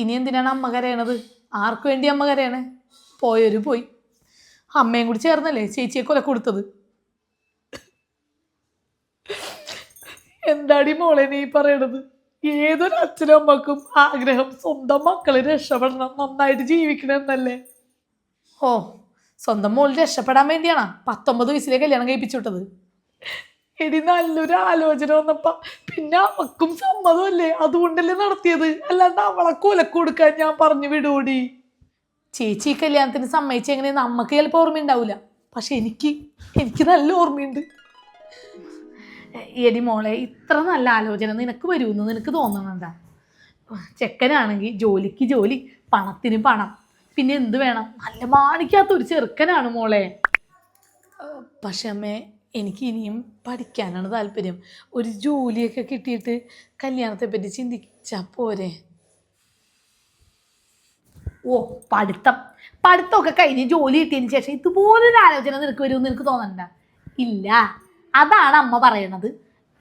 ഇനി എന്തിനാണ് അമ്മ കരയണത്? ആർക്ക് വേണ്ടി അമ്മ കരയണേ? പോയൊരു പോയി. അമ്മയും കൂടി ചേർന്നല്ലേ ചേച്ചിയെ കൊല കൊടുത്തത്? എന്താടി മോളെ നീ പറയണത്? ഏതൊരു അച്ഛനും അമ്മക്കും ആഗ്രഹം സ്വന്തം മക്കളെ രക്ഷപ്പെടണം നന്നായിട്ട് ജീവിക്കണമെന്നല്ലേ ഓ സ്വന്തം മോൾ രക്ഷപ്പെടാൻ വേണ്ടിയാണ് പത്തൊമ്പത് വയസ്സിലെ കല്യാണം കഴിപ്പിച്ചു വിട്ടത്. എടി നല്ലൊരു ആലോചന വന്നപ്പ. പിന്നെ അവക്കും സമ്മതമല്ലേ? അതുകൊണ്ടല്ലേ നടത്തിയത്. അല്ലാണ്ട് അവളെ കൊലക്ക് കൊടുക്കാൻ ഞാൻ പറഞ്ഞു വിടൂടി. ചേച്ചി കല്യാണത്തിന് സമ്മതിച്ച എങ്ങനെ? നമുക്ക് ചിലപ്പോൾ ഓർമ്മയുണ്ടാവില്ല പക്ഷെ എനിക്ക് എനിക്ക് നല്ല ഓർമ്മയുണ്ട്. എടി മോളെ ഇത്ര നല്ല ആലോചന നിനക്ക് വരുമെന്ന് നിനക്ക് തോന്നണണ്ട ചെക്കനാണെങ്കിൽ ജോലിക്ക് ജോലി പണത്തിന് പണം. പിന്നെ എന്ത് വേണം? നല്ല മാണിക്കാത്ത ഒരു ചെറുക്കനാണ് മോളെ. പക്ഷേ അമ്മേ എനിക്ക് ഇനിയും പഠിക്കാനാണ് താല്പര്യം. ഒരു ജോലിയൊക്കെ കിട്ടിയിട്ട് കല്യാണത്തെ പറ്റി ചിന്തിച്ചാൽ പോരെ? ഓ പഠിത്തം. പഠിത്തമൊക്കെ കഴിഞ്ഞ് ജോലി കിട്ടിയതിന് ശേഷം ഇതുപോലൊരു ആലോചന നിനക്ക് വരുമെന്ന് നിനക്ക് തോന്നണ്ട. ഇല്ല അതാണ് അമ്മ പറയണത്.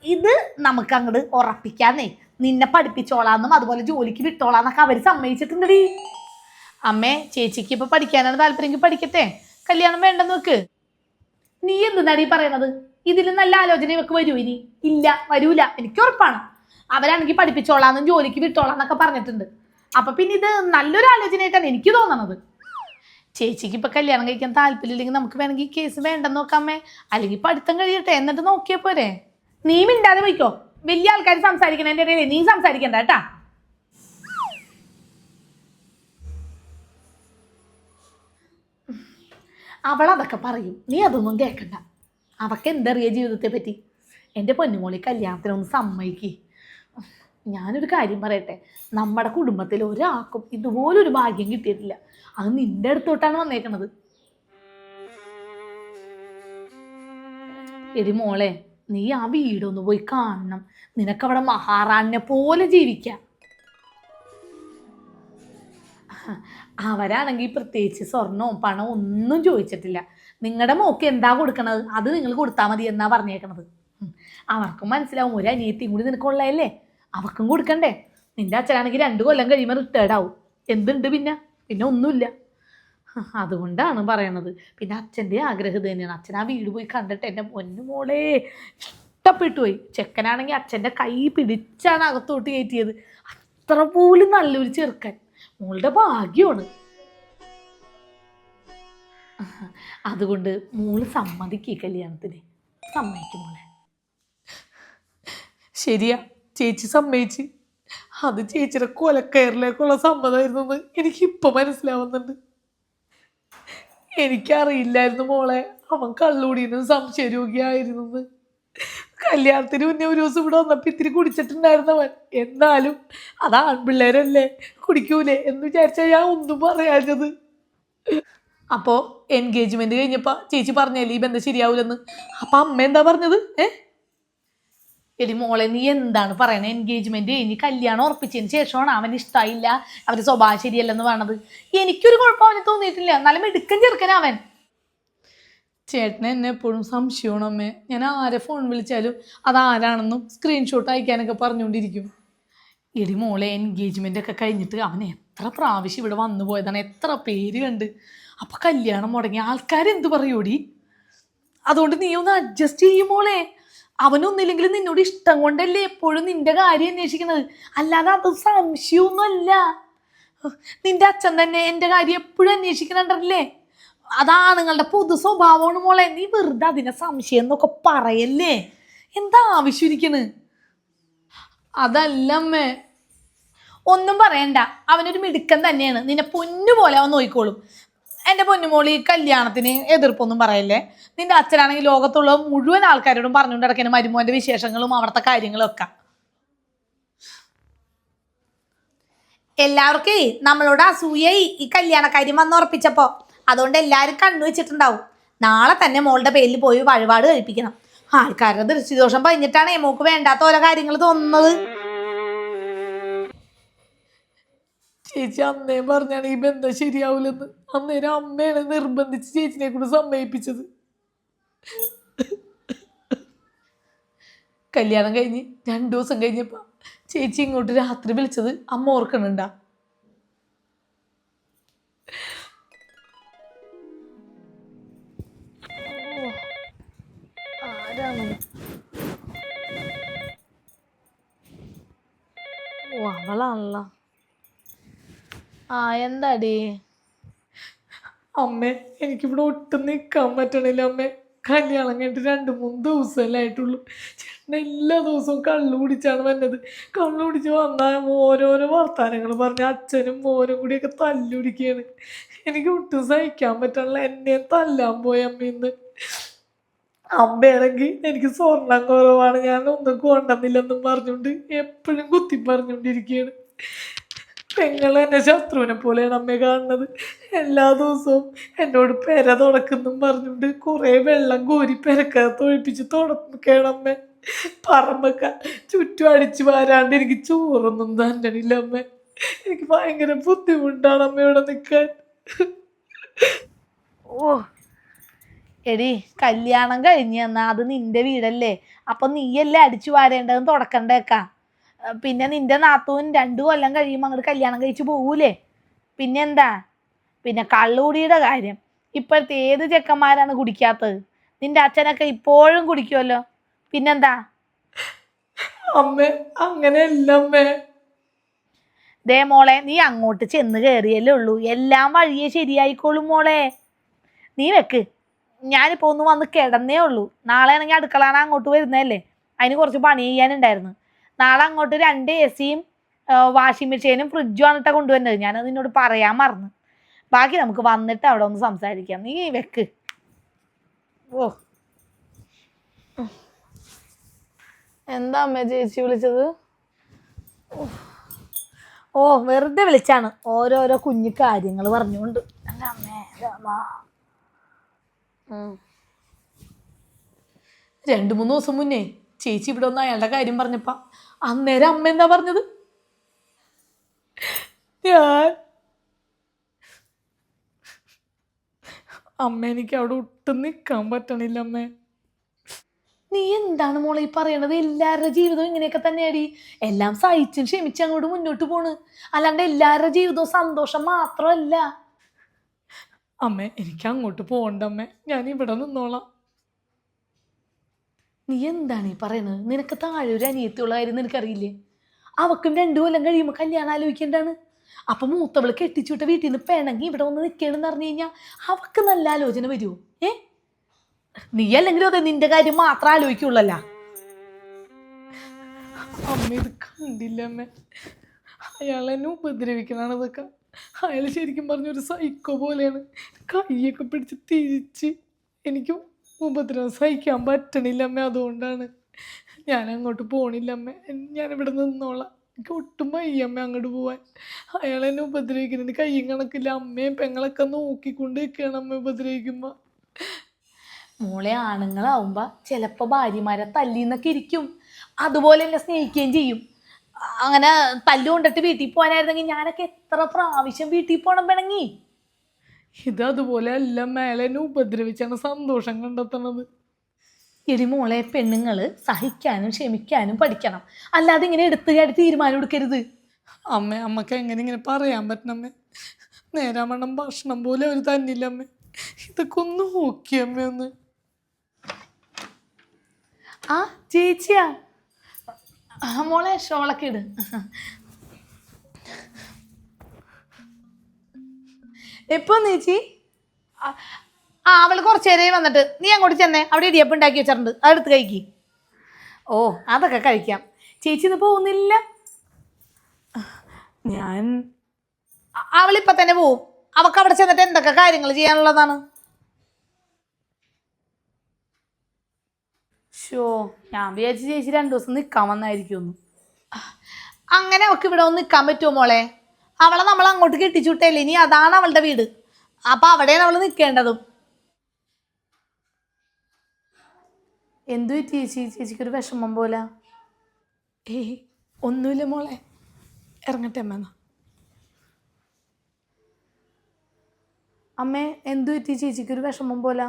ഇത് നമുക്ക് അങ്ങോട്ട് ഉറപ്പിക്കാന്നേ. നിന്നെ പഠിപ്പിച്ചോളാന്നും അതുപോലെ ജോലിക്ക് വിട്ടോളാന്നൊക്കെ അവർ സമ്മതിച്ചിട്ടുണ്ടടി. അമ്മേ ചേച്ചിക്ക് ഇപ്പൊ പഠിക്കാനാണ് താല്പര്യം. പഠിക്കട്ടെ. കല്യാണം വേണ്ടെന്ന് വെക്ക്. നീ എന്താണ് ഈ പറയുന്നത്? ഇതിൽ നല്ല ആലോചന ഇവക്ക് വരൂ ഇനി. ഇല്ല വരൂല. എനിക്ക് ഉറപ്പാണ്. അവരാണെങ്കിൽ പഠിപ്പിച്ചോളാന്നും ജോലിക്ക് വിട്ടോളാന്നൊക്കെ പറഞ്ഞിട്ടുണ്ട്. അപ്പൊ പിന്നെ ഇത് നല്ലൊരു ആലോചനയായിട്ടാണ് എനിക്ക് തോന്നണത്. ചേച്ചിക്ക് ഇപ്പൊ കല്യാണം കഴിക്കാൻ താല്പര്യമില്ലെങ്കിൽ നമുക്ക് വേണമെങ്കിൽ കേസ് വേണ്ടെന്ന് നോക്കാമേ. അല്ലെങ്കിൽ പഠിത്തം കഴിയട്ടെ എന്നിട്ട് നോക്കിയാ പോരെ. നീ മിണ്ടാതെ പോയിക്കോ. വലിയ ആൾക്കാർ സംസാരിക്കണതിന്റെ ഇടയിൽ നീ സംസാരിക്കണ്ട കേട്ടാ. അവൾ അതൊക്കെ പറയും. നീ അതൊന്നും കേൾക്കണ്ട അവൾക്ക് എന്തറിയ ജീവിതത്തെ പറ്റി? എന്റെ പൊന്നുമോളി കല്യാണത്തിനൊന്ന് സമ്മതിക്കേ. ഞാനൊരു കാര്യം പറയട്ടെ. നമ്മുടെ കുടുംബത്തിൽ ഒരാൾക്കും ഇതുപോലൊരു ഭാഗ്യം കിട്ടിയിട്ടില്ല. അത് നിന്റെ അടുത്തോട്ടാണ് വന്നേക്കണത്. എടി മോളെ നീ ആ വീടൊന്ന് പോയി കാണണം. നിനക്കവിടെ മഹാറാണിനെ പോലെ ജീവിക്കാം. അവരാണെങ്കിൽ പ്രത്യേകിച്ച് സ്വർണവും പണവും ഒന്നും ചോദിച്ചിട്ടില്ല. നിങ്ങളുടെ മോക്ക് എന്താ കൊടുക്കണത്? അത് നിങ്ങൾ കൊടുത്താൽ മതി എന്നാ പറഞ്ഞേക്കണത്. അവർക്കും മനസ്സിലാവും. ഒരു അനിയത്തിയും കൂടി നിനക്കുള്ളതല്ലേ അവർക്കും കൊടുക്കണ്ടേ? നിന്റെ അച്ഛനാണെങ്കിൽ രണ്ട് കൊല്ലം കഴിയുമ്പോൾ റിട്ടയർഡ് ആവും. എന്തുണ്ട് പിന്നെ? പിന്നെ ഒന്നുമില്ല. അതുകൊണ്ടാണ് പറയണത്. പിന്നെ അച്ഛന്റെ ആഗ്രഹം തന്നെയാണ്. അച്ഛൻ ആ വീട് പോയി കണ്ടിട്ട് എന്റെ പൊന്നു മോളെ ഇഷ്ടപ്പെട്ടു പോയി. ചെക്കനാണെങ്കിൽ അച്ഛന്റെ കൈ പിടിച്ചാണ് അകത്തോട്ട് കയറ്റിയത്. അത്ര പോലും നല്ലൊരു ചെറുക്കൻ. മോളുടെ ഭാഗ്യമാണ് അതുകൊണ്ട് മോൾ സമ്മതിക്ക് കല്യാണത്തിന്. സമ്മതിക്കും മോളെ. ശരിയാ ചേച്ചി സമ്മതിച്ച്. അത് ചേച്ചിയുടെ കൊലക്കയറിലേക്കുള്ള സമ്മതമായിരുന്നു എനിക്കിപ്പോൾ മനസ്സിലാവുന്നുണ്ട്. എനിക്കറിയില്ലായിരുന്നു മോളെ. അവൻ കള്ളുകൂടിയെന്ന് സംശയരോഗിയായിരുന്നു കല്യാണത്തിന് മുന്നേ ഒരു ദിവസം ഇവിടെ വന്നപ്പോൾ ഇത്തിരി കുടിച്ചിട്ടുണ്ടായിരുന്നവൻ എന്നാലും അത് ആൺപിള്ളേരല്ലേ കുടിക്കൂലേ എന്ന് വിചാരിച്ചാൽ ഞാൻ ഒന്നും പറയാഞ്ഞത്. അപ്പോൾ എൻഗേജ്മെന്റ് കഴിഞ്ഞപ്പോൾ ചേച്ചി പറഞ്ഞല്ലേ ഈ ബന്ധം ശരിയാവൂലെന്ന്? അപ്പം അമ്മ എന്താ പറഞ്ഞത്? ഏ? എടി മോളെ നീ എന്താണ് പറയണേ? എൻഗേജ്മെന്റ് കഴിഞ്ഞ് കല്യാണം ഉറപ്പിച്ചതിന് ശേഷമാണ് അവന് ഇഷ്ടമായില്ല അവന്റെ സ്വഭാവം ശരിയല്ലെന്ന് പറയണത് എനിക്കൊരു കുഴപ്പം അവന് തോന്നിയിട്ടില്ല. എന്നാലും എടുക്കൻ ചെറുക്കൻ അവൻ. ചേട്ടന് എന്നെ എപ്പോഴും സംശയമാണ് അമ്മേ. ഞാൻ ആരെ ഫോൺ വിളിച്ചാലും അത് അതാരാണെന്നും സ്ക്രീൻഷോട്ട് അയക്കാനൊക്കെ പറഞ്ഞുകൊണ്ടിരിക്കും. എടി മോളെ എൻഗേജ്മെന്റ് ഒക്കെ കഴിഞ്ഞിട്ട് അവൻ എത്ര പ്രാവശ്യം ഇവിടെ വന്നു പോയതാണ്. എത്ര പേര് കണ്ട്. അപ്പോൾ കല്യാണം മുടങ്ങി ആൾക്കാരെന്ത് പറയൂടി? അതുകൊണ്ട് നീ ഒന്ന് അഡ്ജസ്റ്റ് ചെയ്യും മോളെ. അവനൊന്നില്ലെങ്കിലും നിന്നോട് ഇഷ്ടം കൊണ്ടല്ലേ എപ്പോഴും നിന്റെ കാര്യം അന്വേഷിക്കുന്നത്? അല്ലാതെ അത് സംശയമൊന്നുമല്ല. നിന്റെ അച്ഛൻ തന്നെ എന്റെ കാര്യം എപ്പോഴും അന്വേഷിക്കണുണ്ടല്ലേ അതാണ് നിങ്ങളുടെ പൊതു സ്വഭാവമാണ് മോളെ. നീ വെറുതെ അതിനെ സംശയം എന്നൊക്കെ പറയല്ലേ? എന്താ ആവശ്യം ഇരിക്കണ് അതല്ലമ്മേ ഒന്നും പറയണ്ട. അവനൊരു മിടുക്കൻ തന്നെയാണ്. നിന്നെ പൊന്നു പോലെ അവൻ നോക്കിക്കോളും. എന്റെ പൊന്നുമോളി കല്യാണത്തിന് എതിർപ്പൊന്നും പറയല്ലേ? നിന്റെ അച്ഛനാണെങ്കിൽ ലോകത്തുള്ള മുഴുവൻ ആൾക്കാരോടും പറഞ്ഞുകൊണ്ട് നടക്കുന്ന മരുമോന്റെ വിശേഷങ്ങളും അവിടുത്തെ കാര്യങ്ങളും ഒക്കെ എല്ലാവർക്കേ നമ്മളോട് അസൂയായി ഈ കല്യാണക്കാര്യം വന്ന് ഉറപ്പിച്ചപ്പോ. അതുകൊണ്ട് എല്ലാവരും കണ്ണു വെച്ചിട്ടുണ്ടാവും. നാളെ തന്നെ മോളുടെ പേരിൽ പോയി വഴിപാട് കഴിപ്പിക്കണം. ആൾക്കാരുടെ ദൃഷ്ടിദോഷം പറഞ്ഞിട്ടാണ് മോക്ക് വേണ്ടാത്ത ഓരോ കാര്യങ്ങൾ തോന്നുന്നത്. ചേച്ചി അന്നേ പറഞ്ഞാണ് ഈ ബന്ധം ശരിയാവൂലെന്ന്. അന്നേരം അമ്മയാണ് നിർബന്ധിച്ച് ചേച്ചിനെ കൂടെ സമ്മതിപ്പിച്ചത്. കല്യാണം കഴിഞ്ഞ് രണ്ടു ദിവസം കഴിഞ്ഞപ്പോൾ ചേച്ചി ഇങ്ങോട്ട് രാത്രി വിളിച്ചത് അമ്മ ഓർക്കണുണ്ടാ? അവളാണല്ലോ ആ എന്താടി? അമ്മേ എനിക്കിവിടെ ഒട്ടും നിൽക്കാൻ പറ്റണില്ല അമ്മേ. കല്യാണം കഴിഞ്ഞിട്ട് രണ്ട് മൂന്ന് ദിവസമല്ലേ ആയിട്ടുള്ളൂ. ചേട്ടൻ എല്ലാ ദിവസവും കള്ളു കുടിച്ചാണ് വന്നത്. കള്ളു കുടിച്ച് വന്നാൽ ഓരോരോ വർത്താനങ്ങൾ പറഞ്ഞ് അച്ഛനും മോനും കൂടിയൊക്കെ തല്ലുപിടിക്കുകയാണ് എനിക്ക് ഒട്ടും സഹിക്കാൻ പറ്റണില്ല എന്നെ തല്ലാൻ പോയി അമ്മ ഇന്ന്. അമ്മയാണെങ്കിൽ എനിക്ക് സ്വർണം കുറവാണ്. ഞാൻ ഒന്നും കൊണ്ടുവന്നില്ലെന്നും പറഞ്ഞുകൊണ്ട് എപ്പോഴും കുത്തി പറഞ്ഞുകൊണ്ടിരിക്കുകയാണ്. പെങ്ങൾ എന്നെ ശത്രുവിനെ പോലെയാണ് അമ്മ കാണുന്നത്. എല്ലാ ദിവസവും എന്നോട് പെര തുടക്കുന്നും പറഞ്ഞുകൊണ്ട് കുറേ വെള്ളം കോരി പെരക്കകത്ത് ഒഴിപ്പിച്ച് തുടക്കുകയാണ് അമ്മ. പറമ്പൊക്കെ ചുറ്റും അടിച്ചു വാരാണ്ട് എനിക്ക് ചോറൊന്നും തന്നണില്ല അമ്മ. എനിക്ക് ഭയങ്കര ബുദ്ധിമുട്ടാണ് അമ്മയോടെ നിൽക്കാൻ. ഓ എടി കല്യാണം കഴിഞ്ഞു എന്നാ അത് നിന്റെ വീടല്ലേ. അപ്പൊ നീയല്ലേ അടിച്ചു വാരേണ്ടതെന്ന് തുടക്കണ്ടേക്കാ. പിന്നെ നിന്റെ നാത്തൂൻ രണ്ടു കൊല്ലം കഴിയുമ്പോൾ അങ്ങോട്ട് കല്യാണം കഴിച്ചു പോകൂലേ പിന്നെന്താ പിന്നെ കള്ളുകുടിയുടെ കാര്യം. ഇപ്പോഴത്തെ ഏത് ചെക്കന്മാരാണ് കുടിക്കാത്തത്? നിന്റെ അച്ഛനൊക്കെ ഇപ്പോഴും കുടിക്കുമല്ലോ പിന്നെന്താ? അമ്മേ അങ്ങനെയല്ല അമ്മേ. ദേ മോളെ നീ അങ്ങോട്ട് ചെന്ന് കയറിയല്ലേ ഉള്ളൂ. എല്ലാം വഴിയെ ശരിയായിക്കോളും മോളെ. നീ വെക്ക്. ഞാനിപ്പോൾ ഒന്ന് വന്ന് കിടന്നേ ഉള്ളൂ. നാളെ ആണെങ്കിൽ അടുക്കളാണ് അങ്ങോട്ട് വരുന്നതല്ലേ? അതിന് കുറച്ച് പണി ചെയ്യാനുണ്ടായിരുന്നു. നാളെ അങ്ങോട്ട് രണ്ട് എ സിയും വാഷിംഗ് മെഷീനും ഫ്രിഡ്ജും ആണ് കൊണ്ടുവരുന്നത്. ഞാനത് നിന്നോട് പറയാൻ മറന്നു. ബാക്കി നമുക്ക് വന്നിട്ട് അവിടെ ഒന്ന് സംസാരിക്കാം. നീ വെക്ക്. ഓ. എന്താ അമ്മ ചേച്ചി വിളിച്ചത്? ഓ വെറുതെ വിളിച്ചാണ് ഓരോരോ കുഞ്ഞു കാര്യങ്ങൾ പറഞ്ഞുകൊണ്ട്. എന്റെ അമ്മേ രണ്ട് മൂന്ന് ദിവസം മുന്നേ ചേച്ചി ഇവിടെ ഒന്ന് അയാളുടെ കാര്യം പറഞ്ഞപ്പ അന്നേരം അമ്മ എന്താ പറഞ്ഞത്? ഞാൻ അമ്മ എനിക്ക് അവിടെ ഒട്ടും നിൽക്കാൻ പറ്റണില്ല അമ്മേ. നീ എന്താണ് മോളെ ഈ പറയണത്? എല്ലാവരുടെ ജീവിതവും ഇങ്ങനെയൊക്കെ തന്നെയാടി. എല്ലാം സഹിച്ചും ക്ഷമിച്ചും അങ്ങോട്ട് മുന്നോട്ട് പോണ്. അല്ലാണ്ട് എല്ലാവരുടെ ജീവിതവും സന്തോഷം മാത്രമല്ല. അമ്മേ എനിക്ക് അങ്ങോട്ട് പോകണ്ട അമ്മേ ഞാൻ ഇവിടെ നിന്നോളാം. നീ എന്താണ് ഈ പറയുന്നത് നിനക്ക് താഴെ ഒരു അനിയത്തിയുള്ള കാര്യം നിനക്കറിയില്ലേ അവക്കും രണ്ടു കൊല്ലം കഴിയുമ്പോൾ കല്യാണം ആലോചിക്കേണ്ടാണ് അപ്പൊ മൂത്തവൾ കെട്ടിച്ചുവിട്ട വീട്ടിൽ നിന്ന് പിണങ്ങി ഇവിടെ വന്ന് നിൽക്കണമെന്ന് പറഞ്ഞു കഴിഞ്ഞാൽ അവക്ക് നല്ല ആലോചന വരുമോ ഏ? നീ അല്ലെങ്കിലും അതെ നിന്റെ കാര്യം മാത്രം ആലോചിക്കുള്ളല്ല. അമ്മ ഇത് കണ്ടില്ല അമ്മ അയാൾ എന്നെ ഇതൊക്കെ. അയാൾ ശരിക്കും പറഞ്ഞൊരു സൈക്കോ പോലെയാണ്. കൈയൊക്കെ പിടിച്ച് തിരിച്ച് എനിക്ക് ഉപദ്രവം സഹിക്കാൻ പറ്റണില്ല അമ്മ അതുകൊണ്ടാണ്. ഞാൻ അങ്ങോട്ട് പോണില്ല അമ്മ. ഞാനിവിടെ നിന്നോളാം. എനിക്ക് ഒട്ടും വയ്യ അമ്മ അങ്ങോട്ട് പോവാൻ. അയാൾ എന്നെ ഉപദ്രവിക്കുന്നുണ്ട്. കയ്യും കണക്കില്ല. അമ്മയും പെങ്ങളൊക്കെ നോക്കിക്കൊണ്ട് നിൽക്കുകയാണ് അമ്മ ഉപദ്രവിക്കുമ്പോൾ മോളെ ആണുങ്ങളാവുമ്പോ ചിലപ്പോൾ ഭാര്യമാരെ തല്ലിന്നൊക്കെ ഇരിക്കും. അതുപോലെ എന്നെ സ്നേഹിക്കുകയും ചെയ്യും. അങ്ങനെ തല്ലു കൊണ്ടിട്ട് വീട്ടിൽ പോകാനായിരുന്നെങ്കിൽ ഞാനൊക്കെ എത്ര പ്രാവശ്യം വീട്ടിൽ പോകണം പിണങ്ങി. ഇത് അതുപോലെ അല്ല മേലെ എന്നെ ഉപദ്രവിച്ചാണ് സന്തോഷം കണ്ടെത്തണത്. ഇനി മോളെ പെണ്ണുങ്ങൾ സഹിക്കാനും ക്ഷമിക്കാനും പഠിക്കണം. അല്ലാതെ ഇങ്ങനെ എടുത്തു ചാടി തീരുമാനം എടുക്കരുത്. അമ്മ അമ്മയ്ക്ക് എങ്ങനെ ഇങ്ങനെ പറയാൻ പറ്റണമ്മേ നേരാമണ്ണം ഭക്ഷണം പോലെ അവർ തന്നില്ല അമ്മേ ഇതൊക്കെ ഒന്ന് നോക്കിയമ്മ ഒന്ന്. ആ ചേച്ചിയാ? ആ, മോളെ ഷോളൊക്കെ ഇട്. എപ്പോ ചേച്ചി ആ അവൾ കുറച്ച് നേരമായി വന്നിട്ട്. നീ അങ്ങോട്ട് ചെന്നേ. അവിടെ ഇടിയപ്പം ഉണ്ടാക്കി വെച്ചിട്ടുണ്ട്. അതെടുത്ത് കഴിക്കി. ഓ അതൊക്കെ കഴിക്കാം. ചേച്ചി ഇന്ന് പോകുന്നില്ല? ഞാൻ അവളിപ്പോ തന്നെ പോവും. അവക്ക് അവിടെ ചെന്നിട്ട് എന്തൊക്കെ കാര്യങ്ങൾ ചെയ്യാനുള്ളതാണ്? ഷോ ഞാൻ വിചാരിച്ചു ചേച്ചി രണ്ടു ദിവസം നിൽക്കാൻ വന്നായിരിക്കുമെന്ന്. അങ്ങനെ ഒക്കെ ഇവിടെ ഒന്ന് നിൽക്കാൻ പറ്റുമോ മോളെ? അവളെ നമ്മൾ അങ്ങോട്ട് കെട്ടിച്ചു വിട്ടല്ലേ? ഇനി അതാണ് അവളുടെ വീട്. അപ്പൊ അവിടെയാണ് അവൾ നിൽക്കേണ്ടതും എന്തു പറ്റി ചേച്ചി? ചേച്ചിക്കൊരു വിഷമം പോലെ. ഏയ് ഒന്നുമില്ല മോളെ. ഇറങ്ങട്ടെ അമ്മ എന്നാ. അമ്മേ എന്തു പറ്റി ചേച്ചിക്കൊരു വിഷമം പോലെ?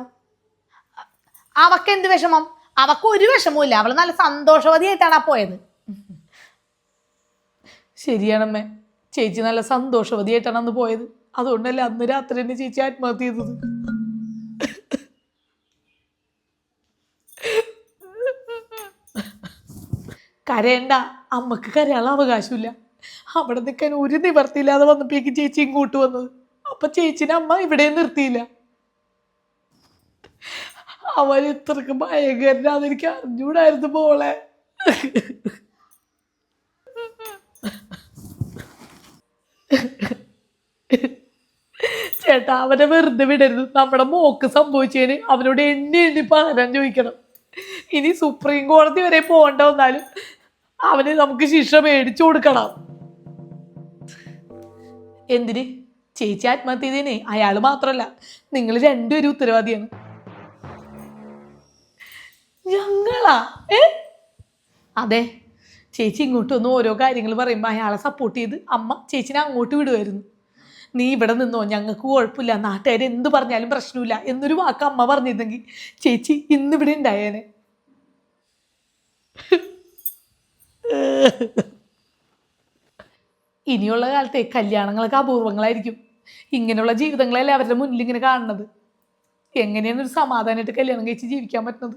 അവക്കെന്ത് വിഷമം? അവക്ക് ഒരു വിഷമവും ഇല്ല അവൾ നല്ല സന്തോഷവതിയായിട്ടാണ് ആ പോയത്. ശരിയാണമ്മേ. ചേച്ചി നല്ല സന്തോഷവതിയായിട്ടാണ് അന്ന് പോയത്. അതുകൊണ്ടല്ലേ അന്ന് രാത്രി തന്നെ ചേച്ചി ആത്മഹത്യ ചെയ്തത്. കരയണ്ട. അമ്മയ്ക്ക് കരയാനുള്ള അവകാശമില്ല. അവിടെ നിൽക്കാൻ ഒരു നിവർത്തിയില്ലാതെ വന്നപ്പോഴേക്കും ചേച്ചി ഇങ്ങോട്ട് വന്നത്. അപ്പൊ ചേച്ചിനെ അമ്മ ഇവിടെ നിർത്തിയില്ല. അവൻ ഇത്രക്ക് ഭയങ്കരനാന്ന് എനിക്ക് അറിഞ്ഞൂടായിരുന്നു മോളെ. ചേട്ടാ അവനെ വെറുതെ വിടരുത്. നമ്മുടെ മോക്ക് സംഭവിച്ചതിന് അവനോട് എണ്ണി എണ്ണി പകരം ചോദിക്കണം. ഇനി സുപ്രീം കോടതി വരെ പോകേണ്ട വന്നാലും അവന് നമുക്ക് ശിക്ഷ മേടിച്ചു കൊടുക്കണം. എന്തിന്? ചേച്ചി ആത്മഹത്യ ചെയ്തേനെ അയാൾ മാത്രമല്ല നിങ്ങൾ രണ്ടുപേരും ഉത്തരവാദിയാണ്. ഞങ്ങളാ? ഏ? അതെ. ചേച്ചി ഇങ്ങോട്ട് വന്ന് ഓരോ കാര്യങ്ങൾ പറയുമ്പോൾ അയാളെ സപ്പോർട്ട് ചെയ്ത് അമ്മ ചേച്ചിനെ അങ്ങോട്ട് വിടുമായിരുന്നു നീ ഇവിടെ നിന്നോ? ഞങ്ങൾക്ക് കുഴപ്പമില്ല. നാട്ടുകാർ എന്ത് പറഞ്ഞാലും പ്രശ്നമില്ല എന്നൊരു വാക്ക് അമ്മ പറഞ്ഞിരുന്നെങ്കിൽ ചേച്ചി ഇന്നിവിടെ ഉണ്ടായേനെ. ഇനിയുള്ള കാലത്തെ കല്യാണങ്ങളൊക്കെ അപൂർവങ്ങളായിരിക്കും. ഇങ്ങനെയുള്ള ജീവിതങ്ങളല്ലേ അവരുടെ മുന്നിൽ ഇങ്ങനെ കാണുന്നത്. എങ്ങനെയാണ് ഒരു സമാധാനമായിട്ട് കല്യാണം കഴിച്ച് ജീവിക്കാൻ പറ്റുന്നത്?